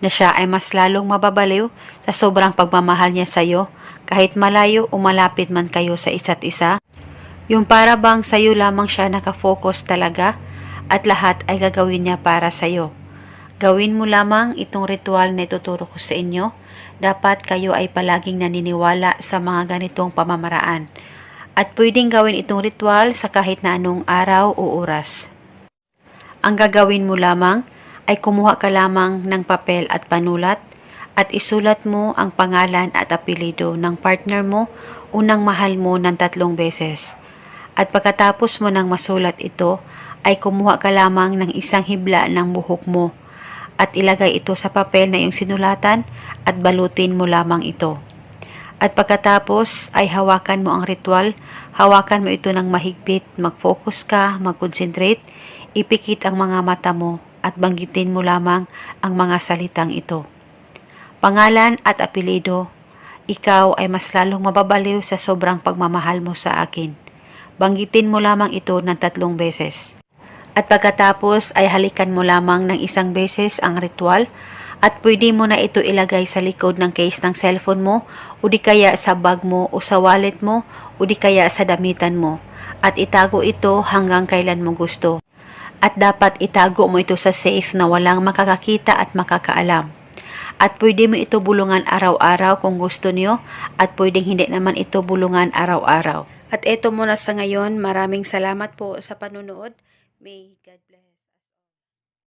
na siya ay mas lalong mababaliw sa sobrang pagmamahal niya sa iyo kahit malayo o malapit man kayo sa isa't isa? Yung para bang sa iyo lamang siya nakafocus talaga at lahat ay gagawin niya para sa iyo. Gawin mo lamang itong ritual na ituturo ko sa inyo. Dapat kayo ay palaging naniniwala sa mga ganitong pamamaraan. At pwedeng gawin itong ritual sa kahit na anong araw o oras. Ang gagawin mo lamang ay kumuha ka lamang ng papel at panulat at isulat mo ang pangalan at apelido ng partner mo unang mahal mo ng tatlong beses. At pagkatapos mo nang masulat ito, ay kumuha ka lamang ng isang hibla ng buhok mo at ilagay ito sa papel na iyong sinulatan at balutin mo lamang ito. At pagkatapos ay hawakan mo ang ritual, hawakan mo ito ng mahigpit, mag-focus ka, mag-concentrate, ipikit ang mga mata mo at banggitin mo lamang ang mga salitang ito. Pangalan at apelido, ikaw ay mas lalong mababaliw sa sobrang pagmamahal mo sa akin. Banggitin mo lamang ito ng tatlong beses. At pagkatapos ay halikan mo lamang ng isang beses ang ritual at pwede mo na ito ilagay sa likod ng case ng cellphone mo o di kaya sa bag mo o sa wallet mo o di kaya sa damitan mo at itago ito hanggang kailan mo gusto. At dapat itago mo ito sa safe na walang makakakita at makakaalam. At pwede mo ito bulungan araw-araw kung gusto niyo at pwedeng hindi naman ito bulungan araw-araw. At ito muna sa ngayon, maraming salamat po sa panunood. May God bless.